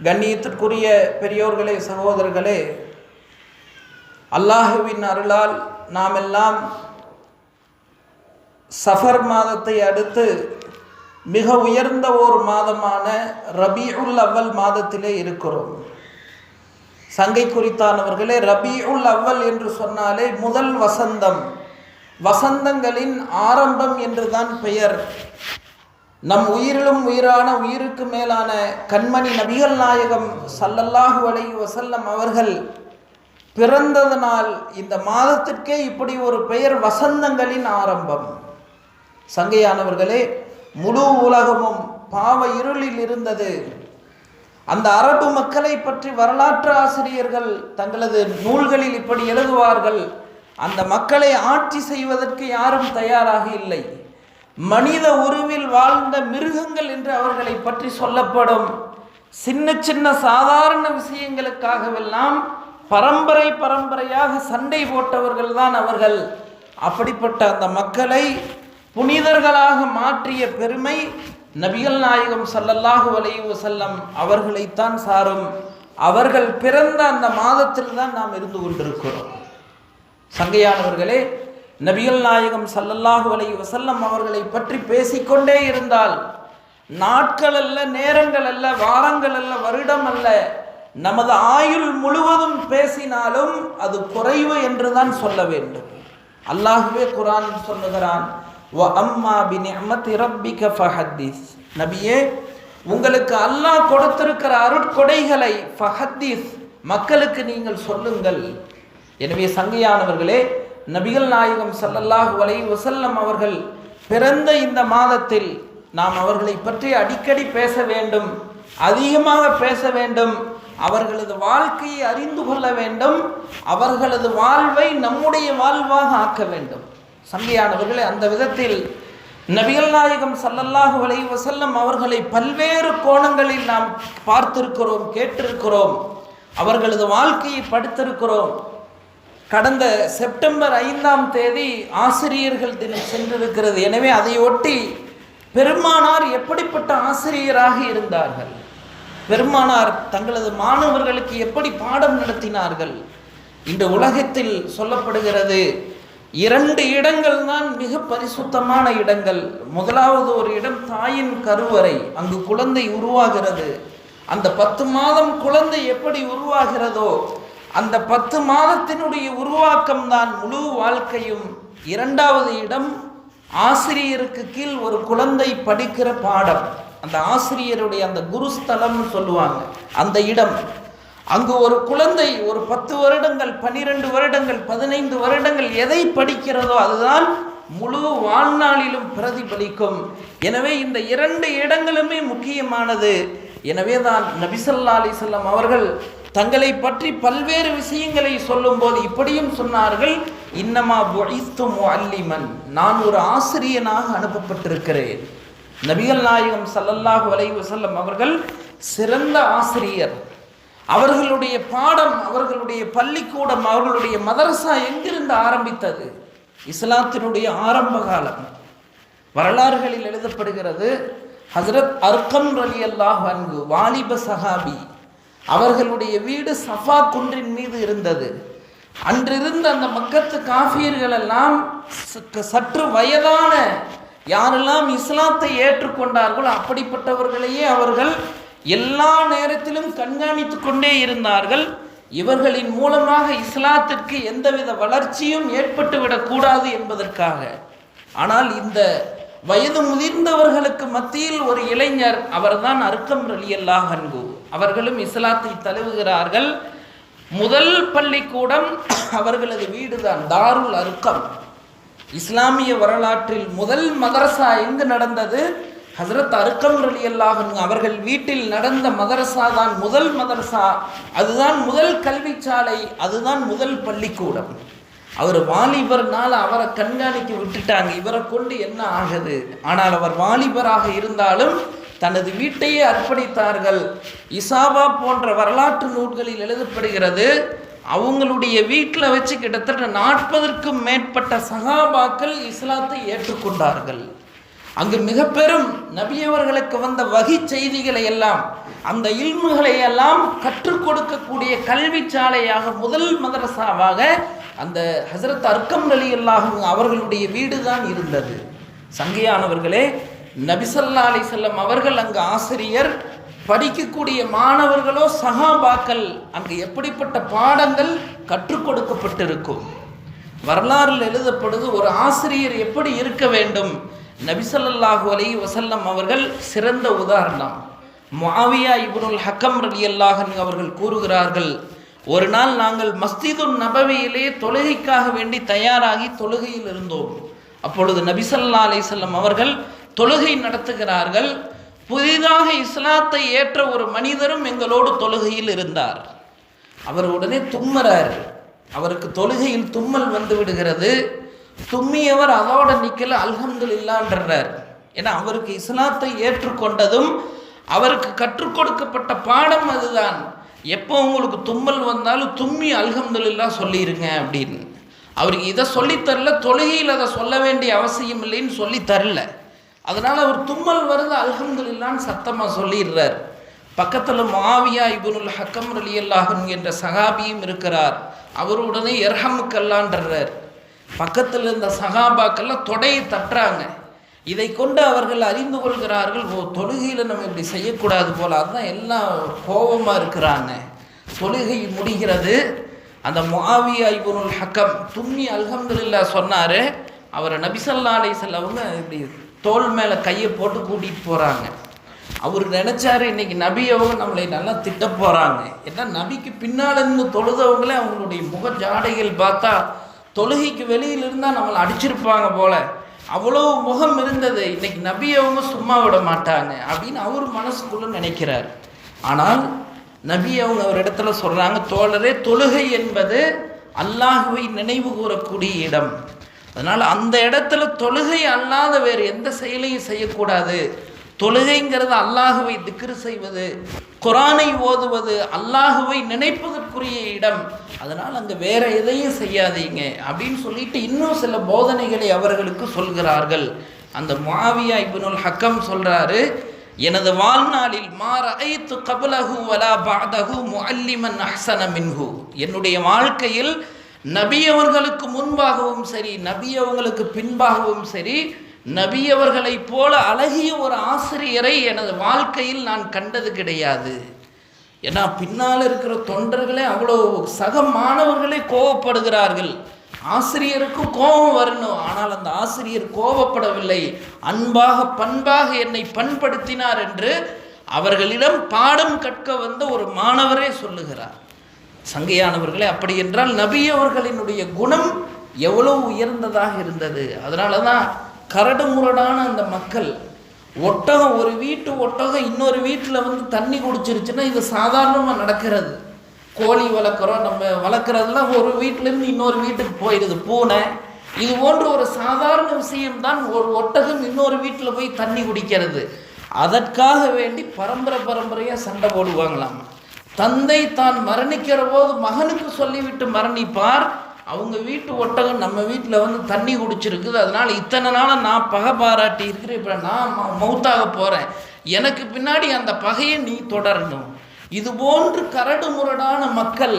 கண்ணியத்திற்குரிய பெரியோர்களே சகோதரர்களே அல்லாஹுவின் அருளால் நாம் எல்லாம் சஃபர் மாதத்தை அடுத்து மிக உயர்ந்த ஓர் மாதமான ரபியுல் அவ்வல் மாதத்திலே இருக்கிறோம். சங்கை குறித்தானவர்களே ரபியுல் அவ்வல் என்று சொன்னாலே முதல் வசந்தம். வசந்தங்களின் ஆரம்பம் என்றுதான் பெயர். நம் உயிரிலும் உயிரான உயிருக்கு மேலான கண்மணி நபிகள் நாயகம் சல்லல்லாஹு அலைஹி வசல்லம் அவர்கள் பிறந்ததனால் இந்த மாதத்திற்கே இப்படி ஒரு பெயர் வசந்தங்களின் ஆரம்பம். சங்கையானவர்களே முழு உலகமும் பாவ இருளில் இருந்தது. அந்த அரபு மக்களை பற்றி வரலாற்று ஆசிரியர்கள் தங்களது நூல்களில் இப்படி எழுதுவார்கள் அந்த மக்களை ஆட்சி செய்வதற்கு யாரும் தயாராக இல்லை. மனித உருவில் வாழ்ந்த மிருகங்கள் என்று அவர்களை பற்றி சொல்லப்படும் சின்ன சின்ன சாதாரண விஷயங்களுக்காகவெல்லாம் பரம்பரை பரம்பரையாக சண்டை போட்டவர்கள் தான் அவர்கள். அப்படிப்பட்ட அந்த மக்களை புனிதர்களாக மாற்றிய பெருமை நபிகள் நாயகம் சல்லல்லாஹு வலையு செல்லம் அவர்களைத்தான் சாரும். அவர்கள் பிறந்த அந்த மாதத்தில் தான் நாம் இருந்து கொண்டிருக்கிறோம். சங்கையானவர்களே நபிகள் நாயகம் சல்லல்லாஹு அலைஹி வசல்லம் அவர்களை பற்றி பேசிக்கொண்டே இருந்தால் நாட்கள் அல்ல நேரங்கள் அல்ல வாரங்கள் அல்ல வருடம் அல்ல நமது ஆயுள் முழுவதும் பேசினாலும் அது குறைவு என்றுதான் சொல்ல வேண்டும். அல்லாஹுவே குரான் சொல்லுகிறான் அம்மா நபியே உங்களுக்கு அல்லாஹ் கொடுத்திருக்கிற அருட்கொடைகளை ஃபஹத்தீஸ் மக்களுக்கு நீங்கள் சொல்லுங்கள். எனவே சங்கையானவர்களே நபிகள் நாயகம் சல்லல்லாஹு அலைஹி வசல்லம் அவர்கள் பிறந்த இந்த மாதத்தில் நாம் அவர்களை பற்றி அடிக்கடி பேச வேண்டும் அதிகமாக பேச வேண்டும் அவர்களது வாழ்க்கையை அறிந்து கொள்ள வேண்டும் அவர்களது வாழ்வை நம்முடைய வாழ்வாக ஆக்க வேண்டும். சங்கையானவர்களே அந்த விதத்தில் நபிகள் நாயகம் சல்லல்லாஹு அலைஹி வசல்லம் அவர்களை பல்வேறு கோணங்களில் நாம் பார்த்திருக்கிறோம் கேட்டிருக்கிறோம் அவர்களது வாழ்க்கையை படித்திருக்கிறோம். கடந்த செப்டம்பர் ஐந்தாம் தேதி ஆசிரியர்கள் தினம் சென்றிருக்கிறது. எனவே அதையொட்டி பெருமானார் எப்படிப்பட்ட ஆசிரியராக இருந்தார்கள்? பெருமானார் தங்களது மாணவர்களுக்கு எப்படி பாடம் நடத்தினார்கள்? இந்த உலகத்தில் சொல்லப்படுகிறது இரண்டு இடங்கள் தான் மிக பரிசுத்தமான இடங்கள். முதலாவது ஒரு இடம் தாயின் கருவறை. அங்கு குழந்தை உருவாகிறது. அந்த பத்து மாதம் குழந்தை எப்படி உருவாகிறதோ அந்த பத்து மாதத்தினுடைய உருவாக்கம் தான் முழு வாழ்க்கையும். இரண்டாவது இடம் ஆசிரியருக்கு கீழ் ஒரு குழந்தை படிக்கிற பாடம். அந்த ஆசிரியருடைய அந்த குருஸ்தலம்னு சொல்லுவாங்க. அந்த இடம். அங்கு ஒரு குழந்தை ஒரு பத்து வருடங்கள் பன்னிரெண்டு வருடங்கள் பதினைந்து வருடங்கள் எதை படிக்கிறதோ அதுதான் முழு வாழ்நாளிலும் பிரதிபலிக்கும். எனவே இந்த இரண்டு இடங்களுமே முக்கியமானது. எனவே தான் நபிசல்லா அலிசல்லாம் அவர்கள் தங்களை பற்றி பல்வேறு விஷயங்களை சொல்லும்போது இப்படியும் சொன்னார்கள் இன்னமா புஇஸ்து அல்லிமன் நான் ஒரு ஆசிரியனாக அனுப்பப்பட்டிருக்கிறேன். நபிகள் நாயகம் சல்லல்லாஹு வலைவு செல்லம் அவர்கள் சிறந்த ஆசிரியர். அவர்களுடைய பாடம் அவர்களுடைய பள்ளிக்கூடம் அவர்களுடைய மதரசா எங்கிருந்து ஆரம்பித்தது? இஸ்லாத்தினுடைய ஆரம்ப காலம். வரலாறுகளில் எழுதப்படுகிறது ஹசரத் அர்கம் ரலி அல்லாஹ் அன்கு வாலிப சஹாபி. அவர்களுடைய வீடு சஃபா குன்றின் மீது இருந்தது. அன்றிருந்த அந்த மக்கத்து காஃபியர்கள் எல்லாம் சற்று- சற்று வயதான யாரெல்லாம் இஸ்லாத்தை ஏற்றுக்கொண்டார்களோ அப்படிப்பட்டவர்களையே அவர்கள் எல்லா நேரத்திலும் கண்காணித்து கொண்டே இருந்தார்கள். இவர்களின் மூலமாக இஸ்லாத்திற்கு எந்தவித வளர்ச்சியும் ஏற்பட்டுவிடக்கூடாது என்பதற்காக. ஆனால் இந்த வயது முதிர்ந்தவர்களுக்கு மத்தியில் ஒரு இளைஞர் அவர்தான் அர்க்கம் ரலியல்லாஹ் அன்பு அவர்களும் இஸ்லாத்தை தழுவுகிறார்கள். முதல் பள்ளிக்கூடம் அவர்களது வீடுதான் தாருல் அருக்கம். இஸ்லாமிய வரலாற்றில் முதல் மதரசா எங்கு நடந்தது? ஹசரத் அருக்கம் அலி அல்லாஹன் அவர்கள் வீட்டில் நடந்த மதரசா தான் முதல் மதரசா. அதுதான் முதல் கல்விச்சாலை அதுதான் முதல் பள்ளிக்கூடம். அவர் வாலிபர்னால அவரை கண்காணிக்க விட்டுட்டாங்க. இவரை கொண்டு என்ன ஆகுது? ஆனால் அவர் வாலிபராக இருந்தாலும் தனது வீட்டையே அர்ப்பணித்தார்கள். இசாபா போன்ற வரலாற்று நூல்களில் எழுதப்படுகிறது அவங்களுடைய வீட்டில் வச்சு கிட்டத்தட்ட நாற்பதற்கும் மேற்பட்ட சகாபாக்கள் இஸ்லாத்தை ஏற்றுக்கொண்டார்கள். அங்கு மிக பெரும் நபியவர்களுக்கு வந்த வகை செய்திகளை எல்லாம் அந்த இல்முகளை எல்லாம் கற்றுக் கொடுக்கக்கூடிய கல்வி சாலையாக முதல் மதரசாவாக அந்த ஹசரத் அர்க்கம் அலி அல்லாஹும் அவர்களுடைய வீடு தான் இருந்தது. சங்கையானவர்களே நபிசல்லா அலி செல்லம் அவர்கள் அங்கு ஆசிரியர் படிக்கக்கூடிய மாணவர்களோ சகாபாக்கள் அங்கு எப்படிப்பட்ட பாடங்கள் கற்றுக் கொடுக்கப்பட்டிருக்கும்? வரலாறில் எழுதப்படுது ஒரு ஆசிரியர் எப்படி இருக்க வேண்டும்? நபிசல்லாஹு அலி வசல்லம் அவர்கள் சிறந்த உதாரணம். மாவியா இப்னுல் ஹக்கம் ரலி அல்லாஹன் அவர்கள் கூறுகிறார்கள் ஒரு நாள் நாங்கள் மஸ்திது நபவியிலே தொழுகைக்காக வேண்டி தயாராகி தொழுகையில் இருந்தோம். அப்பொழுது நபிசல்லா அலிசல்லம் அவர்கள் தொழுகை நடத்துகிறார்கள். புதிதாக இஸ்லாத்தை ஏற்ற ஒரு மனிதரும் எங்களோடு தொழுகையில் இருந்தார். அவர் உடனே தும்மறார் அவருக்கு தொழுகையில் தும்மல் வந்து விடுகிறது. தும்மியவர் அதோட நிக்கல அல்ஹம்துலில்லான்றார் ஏன்னா அவருக்கு இஸ்லாத்தை ஏற்றுக்கொண்டதும் அவருக்கு கற்றுக் கொடுக்கப்பட்ட பாடம் அதுதான். எப்போ உங்களுக்கு தும்மல் வந்தாலும் தும்மி அல்ஹம்துல்லா சொல்லிடுங்க அப்படின்னு. அவருக்கு இதை சொல்லித்தரல தொழுகையில் அதை சொல்ல வேண்டிய அவசியம் இல்லைன்னு சொல்லி தரல. அதனால் அவர் தும்மல் வருது அல்ஹம்துலில்லான்னு சத்தமாக சொல்லிடுறார். பக்கத்தில் மாவியா இபுனுல் ஹக்கம் அலி அல்லாஹன் என்ற சகாபியும் இருக்கிறார். அவர் உடனே எர்ஹமுக்கல்லான்றார் பக்கத்தில் இருந்த சகாபாக்கெல்லாம் தொடையை தட்டுறாங்க. இதை கொண்டு அவர்கள் அறிந்து கொள்கிறார்கள் ஓ தொழுகையில் நம்ம இப்படி செய்யக்கூடாது போல். அதுதான் எல்லாம் கோபமாக இருக்கிறாங்க. தொழுகை முடிகிறது. அந்த மாவியா இபுனுல் ஹக்கம் தும்மி அல்ஹம்துல்லா சொன்னார். அவரை நபிசல்லா அலைசல் இப்படி தோல் மேலே கையை போட்டு கூட்டிகிட்டு போகிறாங்க அவர் நினச்சாரு இன்னைக்கு நபி அவங்க நம்மளை நல்லா திட்ட போகிறாங்க ஏன்னா நபிக்கு பின்னால் இருந்து தொழுதவங்களே அவங்களுடைய முக ஜாடைகள் பார்த்தா தொழுகைக்கு வெளியில் இருந்தால் நம்மளை அடிச்சிருப்பாங்க போல். அவ்வளோ முகம் இருந்தது. இன்னைக்கு நபி அவங்க சும்மா விட மாட்டாங்க. அப்படின்னு அவர் மனசுக்குள்ளே நினைக்கிறார். ஆனால் நபி அவங்க ஒரு இடத்துல சொல்கிறாங்க தோழரே தொழுகை என்பது அல்லாஹுவை நினைவு கூறக்கூடிய இடம். அதனால் அந்த இடத்துல தொழுகை அல்லாத வேறு எந்த செயலையும் செய்யக்கூடாது. தொழுகைங்கிறது அல்லாஹுவை திக்ரு செய்வது குரானை ஓதுவது அல்லாஹுவை நினைப்பதற்குரிய இடம். அதனால் அங்கே வேற எதையும் செய்யாதீங்க அப்படின்னு சொல்லிட்டு இன்னும் சில போதனைகளை அவர்களுக்கு சொல்கிறார்கள். அந்த மாவியா இப்னுல் ஹக்கம் சொல்கிறாரு எனது வாழ்நாளில் மாற ஐத்து கபலஹு வலா பாதஹு அல்லிமன் அஹ்சன மின்ஹு. என்னுடைய வாழ்க்கையில் நபியவர்களுக்கு முன்பாகவும் சரி நபியவங்களுக்கு பின்பாகவும் சரி நபியவர்களைப் போல அழகிய ஒரு ஆசிரியரை எனது வாழ்க்கையில் நான் கண்டது கிடையாது. ஏன்னா பின்னால் இருக்கிற தொண்டர்களே அவ்வளோ சக மாணவர்களே கோவப்படுகிறார்கள். ஆசிரியருக்கும் கோபம் வரணும். ஆனால் அந்த ஆசிரியர் கோபப்படவில்லை அன்பாக பண்பாக என்னை பண்படுத்தினார் என்று அவர்களிடம் பாடம் கற்க வந்த ஒரு மாணவரே சொல்லுகிறார். சங்கையானவர்களே அப்படி என்றால் நபி அவர்களினுடைய குணம் எவ்வளோ உயர்ந்ததாக இருந்தது? அதனால தான் கரடு முரடான அந்த மக்கள் ஒட்டகம் ஒரு வீட்டு ஒட்டகம் இன்னொரு வீட்டில் வந்து தண்ணி குடிச்சிருச்சுன்னா இது சாதாரணமாக நடக்கிறது. கோழி வளர்க்குறோம் நம்ம வளர்க்குறதுலாம் ஒரு வீட்டிலேருந்து இன்னொரு வீட்டுக்கு போயிடுது பூனை. இது போன்ற ஒரு சாதாரண விஷயம்தான் ஒரு ஒட்டகம் இன்னொரு வீட்டில் போய் தண்ணி குடிக்கிறது. அதற்காக வேண்டி பரம்பரை பரம்பரையாக சண்டை போடுவாங்களாம். தந்தை தான் மரணிக்கிற போது மகனுக்கு சொல்லிவிட்டு மரணிப்பார். அவங்க வீட்டு ஒட்டகம் நம்ம வீட்டில் வந்து தண்ணி குடிச்சிருக்குது. அதனால் இத்தனை நாளாக நான் பகை பாராட்டி இருக்கிறேன். இப்போ நான் ம- மௌத்தாக போகிறேன் எனக்கு பின்னாடி அந்த பகையை நீ தொடரணும். இது போன்று கரடு முரடான மக்கள்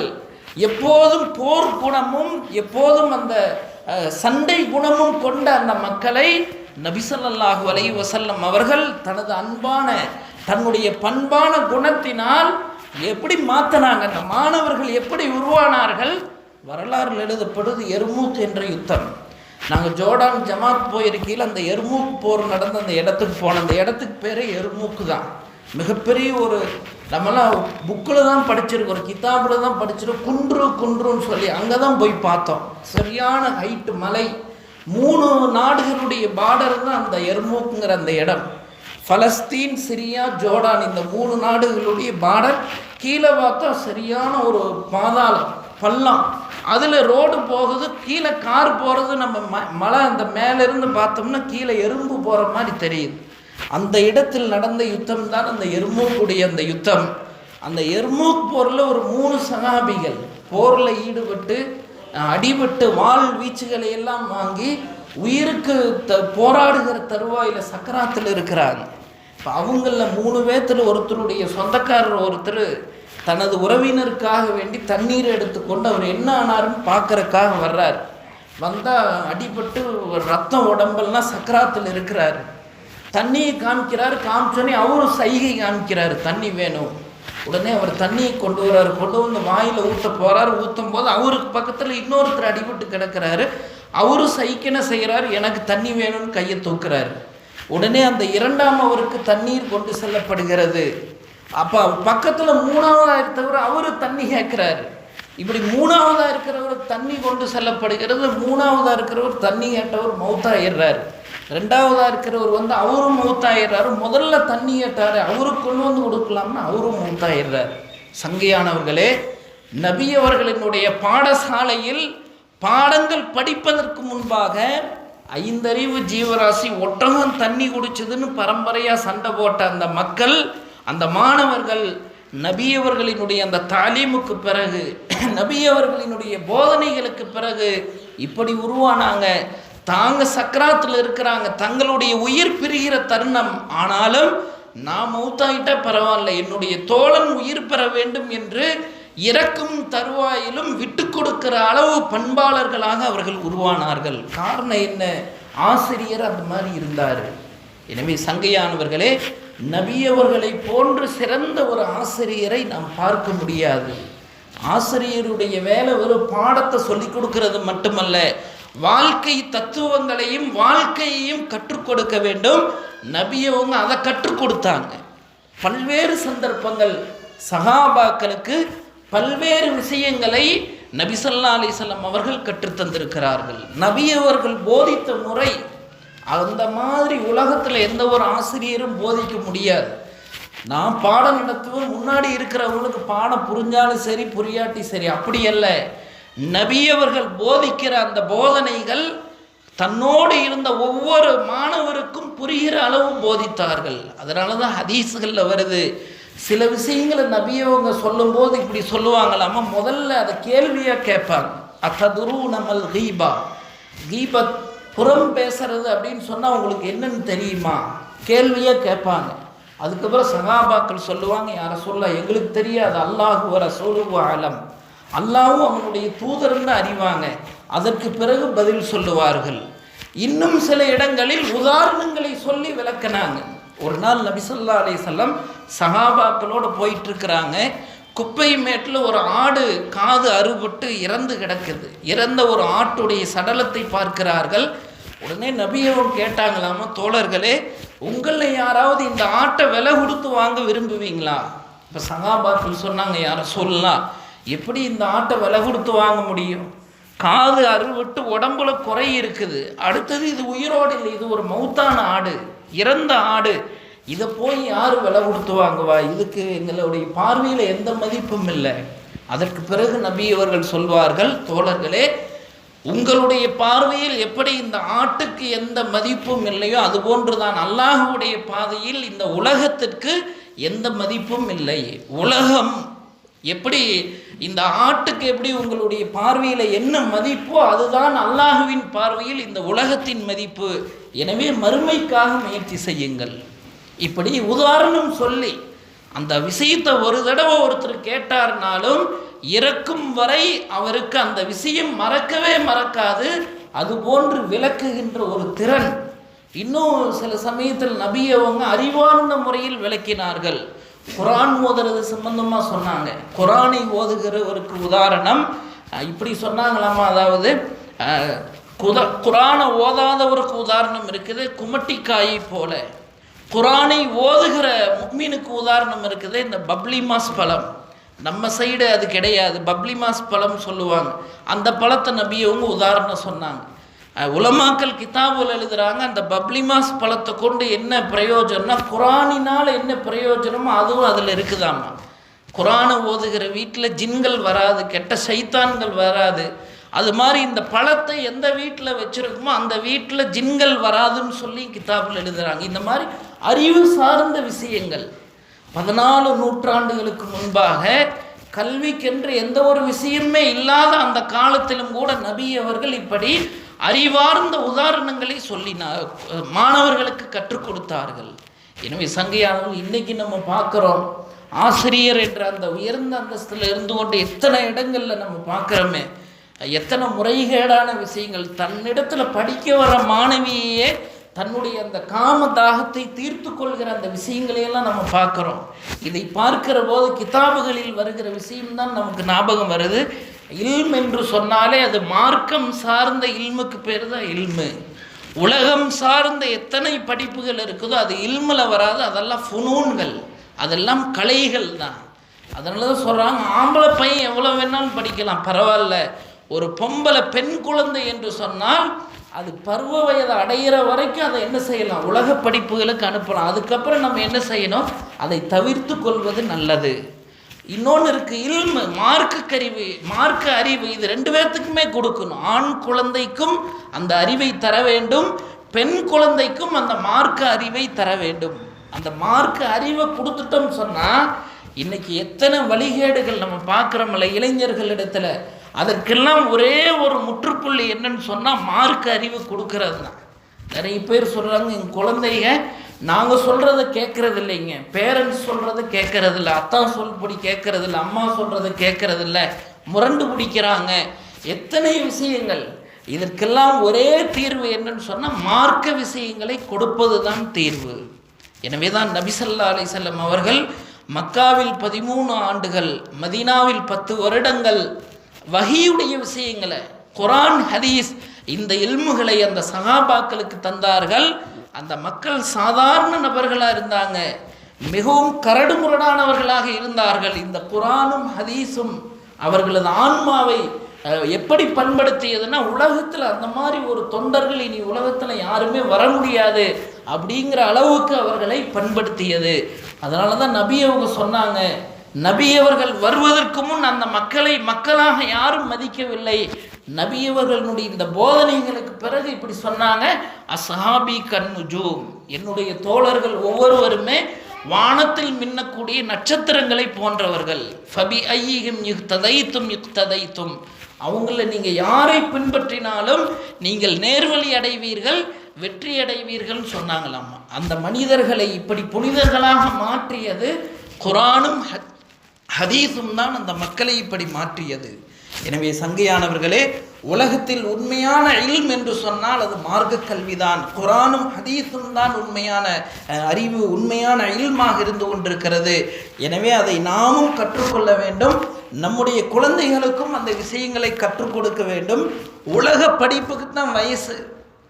எப்போதும் போர் குணமும் எப்போதும் அந்த சண்டை குணமும் கொண்ட அந்த மக்களை நபிசல்லாஹு அலை வசல்லம் அவர்கள் தனது அன்பான தன்னுடைய பண்பான குணத்தினால் எப்படி மாற்றினாங்க அந்த மாணவர்கள் எப்படி உருவானார்கள்? வரலாறில் எழுதப்படுது எர்மூத் என்ற யுத்தம். நாங்கள் ஜோர்டான் ஜமாத் போயிருக்கையில் அந்த எர்மூக் போர் நடந்த அந்த இடத்துக்கு போனோம் அந்த இடத்துக்கு பேரே எர்மூக்கு தான். மிகப்பெரிய ஒரு நம்மளாம் புக்கில் தான் படிச்சிருக்கோம் ஒரு கிதாபில் தான் படிச்சிருக்கோம் குன்று குன்றுன்னு சொல்லி அங்கே தான் போய் பார்த்தோம். சரியான ஹைட்டு மலை மூணு நாடுகளுடைய பார்டர் தான் அந்த எர்மூக்குங்கிற அந்த இடம். பலஸ்தீன் சிரியா ஜோர்டான் இந்த மூணு நாடுகளுடைய பார்டர் கீழே பார்த்தா சரியான ஒரு பாதாளம் பள்ளம். அதில் ரோடு போகுது கீழே கார் போகிறது நம்ம ம மலை அந்த மேலேருந்து பார்த்தோம்னா கீழே எறும்பு போகிற மாதிரி தெரியுது. அந்த இடத்தில் நடந்த யுத்தம் தான் அந்த எர்மூக்குடைய அந்த யுத்தம். அந்த எர்மூக் போரில் ஒரு மூணு சகாபிகள் போரில் ஈடுபட்டு அடிபட்டு வாள் வீச்சுகளை எல்லாம் வாங்கி உயிருக்கு த போராடுகிற தருவாயில் சக்கராத்தில் இருக்கிறாங்க. இப்போ அவங்களில் மூணு பேர்த்தில் ஒருத்தருடைய சொந்தக்காரர் ஒருத்தர் தனது உறவினருக்காக வேண்டி தண்ணீர் எடுத்துக்கொண்டு அவர் என்ன ஆனாருன்னு பார்க்கறக்காக வர்றார். வந்தால் அடிபட்டு ரத்தம் உடம்பெல்லாம் சக்கராத்தில் இருக்கிறாரு. தண்ணியை காமிக்கிறார். காமிச்சோன்னே அவரும் சைகை காமிக்கிறார். தண்ணி வேணும். உடனே அவர் தண்ணியை கொண்டு வர்றாரு. கொண்டு வந்து வாயில் ஊற்ற போகிறார் ஊற்றும் போது அவருக்கு பக்கத்தில் இன்னொருத்தர் அடிபட்டு கிடக்கிறாரு. அவரும் சைக்கின செய்கிறார் எனக்கு தண்ணி வேணும்னு கையை தூக்குறாரு உடனே அந்த இரண்டாம் அவருக்கு தண்ணீர் கொண்டு செல்லப்படுகிறது. அப்போ பக்கத்தில் மூணாவதாக இருக்கிறவர் அவர் தண்ணி கேட்குறாரு. இப்படி மூணாவதாக இருக்கிறவர் தண்ணி கொண்டு செல்லப்படுகிறது மூணாவதாக இருக்கிறவர் தண்ணி கேட்டவர் மௌத்தாயிடுறாரு ரெண்டாவதாக இருக்கிறவர் வந்து அவரும் மௌத்தாயிடுறாரு முதல்ல தண்ணி கேட்டார் அவருக்கு கொண்டு வந்து கொடுக்கலாம்னு அவரும் மௌத்தாயிடுறாரு சங்கையானவர்களே நபி அவர்களினுடைய பாடசாலையில் பாடங்கள் படிப்பதற்கு முன்பாக ஐந்தறிவு ஜீவராசி ஒட்டகம் தண்ணி குடிச்சதுன்னு பரம்பரையாக சண்டை போட்ட அந்த மக்கள் அந்த மாணவர்கள் நபியவர்களினுடைய அந்த தாலீமுக்கு பிறகு நபியவர்களினுடைய போதனைகளுக்கு பிறகு இப்படி உருவானாங்க. தாங்க சக்கராத்தில் இருக்கிறாங்க. தங்களுடைய உயிர் பிரிகிற தருணம். ஆனாலும் நான் மௌத்தாயிட்டா பரவாயில்ல. என்னுடைய தோழன் உயிர் பெற வேண்டும் என்று இறக்கும் தருவாயிலும் விட்டு கொடுக்கிற அளவு பண்பாளர்களாக அவர்கள் உருவானார்கள். காரணம் என்ன? ஆசிரியர் அந்த மாதிரி இருந்தார். எனவே சங்கையானவர்களே நபியவர்களை போன்று சிறந்த ஒரு ஆசிரியரை நாம் பார்க்க முடியாது. ஆசிரியருடைய வேலை ஒரு பாடத்தை சொல்லிக் கொடுக்கிறது மட்டுமல்ல வாழ்க்கை தத்துவங்களையும் வாழ்க்கையையும் கற்றுக் கொடுக்க வேண்டும். நபியவங்க அதை கற்றுக் கொடுத்தாங்க. பல்வேறு சந்தர்ப்பங்கள் சகாபாக்களுக்கு பல்வேறு விஷயங்களை நபிசல்லா அலிசல்லாம் அவர்கள் கற்றுத்தந்திருக்கிறார்கள். நபி அவர்கள் போதித்த முறை அந்த மாதிரி உலகத்தில் எந்த ஒரு ஆசிரியரும் போதிக்க முடியாது. நான் பாடம் நடத்துவேன் முன்னாடி இருக்கிறவங்களுக்கு பாடம் புரிஞ்சாலும் சரி புரியாட்டி சரி அப்படி அல்ல. நபியவர்கள் போதிக்கிற அந்த போதனைகள் தன்னோடு இருந்த ஒவ்வொரு மாணவருக்கும் புரிகிற அளவு போதித்தார்கள். அதனால தான் ஹதீஸுகளில் வருது சில விஷயங்களை நபியவங்க சொல்லும்போது இப்படி சொல்லுவாங்களாமா? முதல்ல அதை கேள்வியாக கேட்பாங்க. அத்ததுரு நமல் கீபா கீபத் புறம் பேசுறது அப்படின்னு சொன்னால் உங்களுக்கு என்னன்னு தெரியுமா? கேள்வியாக கேட்பாங்க. அதுக்கப்புறம் சகாபாக்கள் சொல்லுவாங்க யாரை சொல்ல எங்களுக்கு தெரியாது. அல்லாஹு வர சோலுவு ஆலம் அல்லாவும் அவனுடைய தூதர்னு அறிவாங்க. அதற்கு பிறகு பதில் சொல்லுவார்கள். இன்னும் சில இடங்களில் உதாரணங்களை சொல்லி விளக்கினாங்க. ஒரு நாள் நபிசல்லா அலி சொல்லம் சகாபாக்களோடு போயிட்டு இருக்கிறாங்க குப்பை மேட்டில் ஒரு ஆடு காது அறுபட்டு இறந்து கிடக்குது. இறந்த ஒரு ஆட்டுடைய சடலத்தை பார்க்கிறார்கள். உடனே நபியவும் கேட்டாங்களாமா தோழர்களே உங்களில் யாராவது இந்த ஆட்டை விலை கொடுத்து வாங்க விரும்புவீங்களா? இப்போ சகாபாக்கள் சொன்னாங்க யாரை சொல்லலாம் எப்படி இந்த ஆட்டை விலை கொடுத்து வாங்க முடியும்? காது அறுவிட்டு உடம்புல குறை இருக்குது. அடுத்தது இது உயிரோடு இல்லை. இது ஒரு மௌத்தான ஆடு. இறந்த ஆடு. இதை போய் யார் விலை கொடுத்து வாங்குவா? இதுக்கு எங்களுடைய பார்வையில் எந்த மதிப்பும் இல்லை. அதற்கு பிறகு நபி அவர்கள் சொல்வார்கள் தோழர்களே உங்களுடைய பார்வையில் எப்படி இந்த ஆட்டுக்கு எந்த மதிப்பும் இல்லையோ அதுபோன்று தான் அல்லாஹுடைய பாதையில் இந்த உலகத்திற்கு எந்த மதிப்பும் இல்லை. உலகம் எப்படி இந்த ஆட்டுக்கு எப்படி உங்களுடைய பார்வையில் என்ன மதிப்போ அதுதான் அல்லாஹுவின் பார்வையில் இந்த உலகத்தின் மதிப்பு. எனவே மறுமைக்காக முயற்சி செய்யுங்கள். இப்படி உதாரணம் சொல்லி அந்த விஷயத்தை ஒரு தடவை ஒருத்தர் கேட்டார்னாலும் இறக்கும் வரை அவருக்கு அந்த விஷயம் மறக்கவே மறக்காது. அதுபோன்று விளக்குகின்ற ஒரு திறன். இன்னும் சில சமயத்தில் நபியவங்க அறிவார்ந்த முறையில் விளக்கினார்கள். குரான் ஓதுறது சம்பந்தமாக சொன்னாங்க. குரானை ஓதுகிறவருக்கு உதாரணம் இப்படி சொன்னாங்களாமா? அதாவது குத குரானை ஓதாதவருக்கு உதாரணம் இருக்குது குமட்டிக்காயை போல. குரானை ஓதுகிற முக்மீனுக்கு உதாரணம் இருக்குது இந்த பப்ளி மாஸ் பழம். நம்ம சைடு அது கிடையாது. பப்ளி மாஸ் பழம் சொல்லுவாங்க. அந்த பழத்தை நபியவங்க உதாரணம் சொன்னாங்க. உலமாக்கல் கிதாபுல் எழுதுறாங்க அந்த பப்ளிமாஸ் பழத்தை கொண்டு என்ன பிரயோஜனம்னா குரானினால் என்ன பிரயோஜனமோ அதுவும் அதில் இருக்குதாமா குரானை ஓதுகிற வீட்டில் ஜின்கள் வராது கெட்ட சைத்தான்கள் வராது. அது மாதிரி இந்த பழத்தை எந்த வீட்டில் வச்சுருக்குமோ அந்த வீட்டில் ஜின்கள் வராதுன்னு சொல்லி கிதாபில் எழுதுறாங்க. இந்த மாதிரி அறிவு சார்ந்த விஷயங்கள். பதினாலு நூற்றாண்டுகளுக்கு முன்பாக கல்விக்கென்று எந்த ஒரு விஷயமே இல்லாத அந்த காலத்திலும் கூட நபி அவர்கள் இப்படி அறிவார்ந்த உதாரணங்களை சொல்லி மாணவர்களுக்கு கற்றுக் கொடுத்தார்கள். எனவே சங்கையானவர்கள் இன்னைக்கு நம்ம பார்க்குறோம் ஆசிரியர் என்ற அந்த உயர்ந்த அந்தஸ்தில் இருந்து கொண்டு எத்தனை இடங்களில் நம்ம பார்க்குறோமே எத்தனை முறைகேடான விஷயங்கள் தன்னிடத்தில் படிக்க வர மாணவியே தன்னுடைய அந்த காம தாகத்தை தீர்த்து கொள்கிற அந்த விஷயங்களையெல்லாம் நம்ம பார்க்குறோம். இதை பார்க்கிற போது கிதாபுகளில் வருகிற விஷயம்தான் நமக்கு ஞாபகம் வருது. இல்ம் என்று சொன்னாலே அது மார்க்கம் சார்ந்த இல்முக்கு பேர் தான் இல்மு. உலகம் சார்ந்த எத்தனை படிப்புகள் இருக்குதோ அது இல்மில் வராது அதெல்லாம் ஃபுனூன்கள். அதெல்லாம் கலைகள் தான். அதனால தான் சொல்கிறாங்க ஆம்பளை பையன் எவ்வளோ வேணாலும் படிக்கலாம் பரவாயில்ல. ஒரு பொம்பளை பெண் குழந்தை என்று சொன்னால் அது பருவ வயதை அடையிற வரைக்கும் அதை என்ன செய்யலாம்? உலக படிப்புகளுக்கு அனுப்பலாம். அதுக்கப்புறம் நம்ம என்ன செய்யணும்? அதை தவிர்த்து கொள்வது நல்லது. இன்னொன்று இருக்குது இல்மு மார்க்கு கறிவு மார்க்க அறிவு இது ரெண்டு பேர்த்துக்குமே கொடுக்கணும். ஆண் குழந்தைக்கும் அந்த அறிவை தர வேண்டும் பெண் குழந்தைக்கும் அந்த மார்க்க அறிவை தர வேண்டும். அந்த மார்க்க அறிவை கொடுத்துட்டோம் சொன்னால் இன்னைக்கு எத்தனை வழிகேடுகள் நம்ம பார்க்குறோம்ல இளைஞர்களிடத்துல. அதற்கெல்லாம் ஒரே ஒரு முற்றுப்புள்ளி என்னன்னு சொன்னால் மார்க்கு அறிவு கொடுக்கறது தான் நிறைய பேர் சொல்கிறாங்க என் குழந்தைங்க நாங்கள் சொல்கிறத கேட்கறது இல்லைங்க பேரண்ட்ஸ் சொல்கிறத கேட்கறது இல்லை அத்தா சொல்படி கேட்கறது இல்லை அம்மா சொல்கிறத கேட்கறது இல்லை முரண்டு பிடிக்கிறாங்க. எத்தனை விஷயங்கள்? இதற்கெல்லாம் ஒரே தீர்வு என்னன்னு சொன்னால் மார்க்க விஷயங்களை கொடுப்பது தான் தீர்வு எனவே தான் நபிசல்லா அலிசல்லம் அவர்கள் மக்காவில் பதிமூணு ஆண்டுகள் மதீனாவில் பத்து வருடங்கள் வகையுடைய விஷயங்களை குரான் ஹதீஸ் இந்த இல்முகளை அந்த சகாபாக்களுக்கு தந்தார்கள். அந்த மக்கள் சாதாரண நபர்களாக இருந்தாங்க. மிகவும் கரடுமுரடானவர்களாக இருந்தார்கள். இந்த குரானும் ஹதீஸும் அவர்களது ஆன்மாவை எப்படி பண்படுத்தியதுன்னா உலகத்தில் அந்த மாதிரி ஒரு தொண்டர்கள் இனி உலகத்தில் யாருமே வர முடியாது அப்படிங்கிற அளவுக்கு அவர்களை பண்படுத்தியது. அதனால தான் நபி அவங்க சொன்னாங்க நபி அவர்கள் வருவதற்கு முன் அந்த மக்களை மக்களாக யாரும் மதிக்கவில்லை. நபியவர்களுடைய இந்த போதனைகளுக்கு பிறகு இப்படி சொன்னாங்க அசஹாபி கண்ணுஜூம் என்னுடைய தோழர்கள் ஒவ்வொருவருமே வானத்தில் மின்னக்கூடிய நட்சத்திரங்களை போன்றவர்கள். ஃபபி ஐயும் யுக்ததைத்தும் யுக்ததைத்தும் அவங்கள நீங்கள் யாரை பின்பற்றினாலும் நீங்கள் நேர்வழி அடைவீர்கள் வெற்றி அடைவீர்கள்னு சொன்னாங்களாம். அந்த மனிதர்களை இப்படி புனிதர்களாக மாற்றியது குரானும் ஹத்- ஹதீஸும் தான் அந்த மக்களை இப்படி மாற்றியது. எனவே சங்கையானவர்களே உலகத்தில் உண்மையான இல்ம் என்று சொன்னால் அது மார்க்க கல்விதான் குரானும் ஹதீஸும் தான் உண்மையான அறிவு உண்மையான இல்மாக இருந்து கொண்டிருக்கிறது. எனவே அதை நாமும் கற்றுக்கொள்ள வேண்டும். நம்முடைய குழந்தைகளுக்கும் அந்த விஷயங்களை கற்றுக் கொடுக்க வேண்டும். உலக படிப்புக்கு தான் வயசு.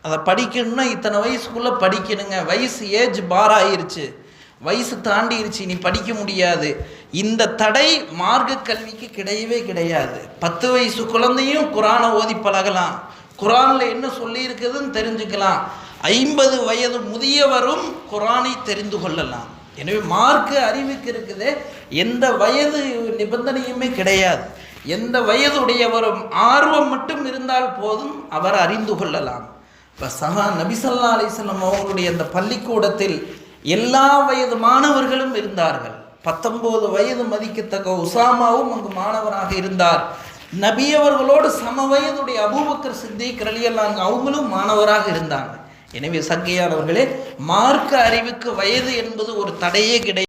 அதை படிக்கணும்னா இத்தனை வயசுக்குள்ளே படிக்கணுங்க. வயசு ஏஜ் பார் ஆயிருச்சு வயசு தாண்டிருச்சு நீ படிக்க முடியாது. இந்த தடை மார்க்க கல்விக்கு கிடையவே கிடையாது. பத்து வயசு குழந்தையும் குரானை ஓதி பழகலாம். குரானில் என்ன சொல்லியிருக்குதுன்னு தெரிஞ்சுக்கலாம். ஐம்பது வயது முதியவரும் குரானை தெரிந்து கொள்ளலாம். எனவே மார்க்கு அறிவுக்கு இருக்குது. எந்த வயது நிபந்தனையுமே கிடையாது. எந்த வயதுடையவரும் ஆர்வம் மட்டும் இருந்தால் போதும் அவர் அறிந்து கொள்ளலாம். இப்போ சஹா நபிசல்லா அலிஸ்லாம் அவர்களுடைய அந்த பள்ளிக்கூடத்தில் எல்லா வயது மாணவர்களும் இருந்தார்கள். பத்தொன்பது வயது மதிக்கத்தக்க உசாமாவும் அங்கு மாணவராக இருந்தார். நபி அவர்களோடு சம வயதுடைய அபூபக்கர் சித்திக் ரலியல்லாங்க அவங்களும் மாணவராக இருந்தாங்க. எனவே சங்கையானவர்களே மார்க்க அறிவுக்கு வயது என்பது ஒரு தடையே கிடையாது.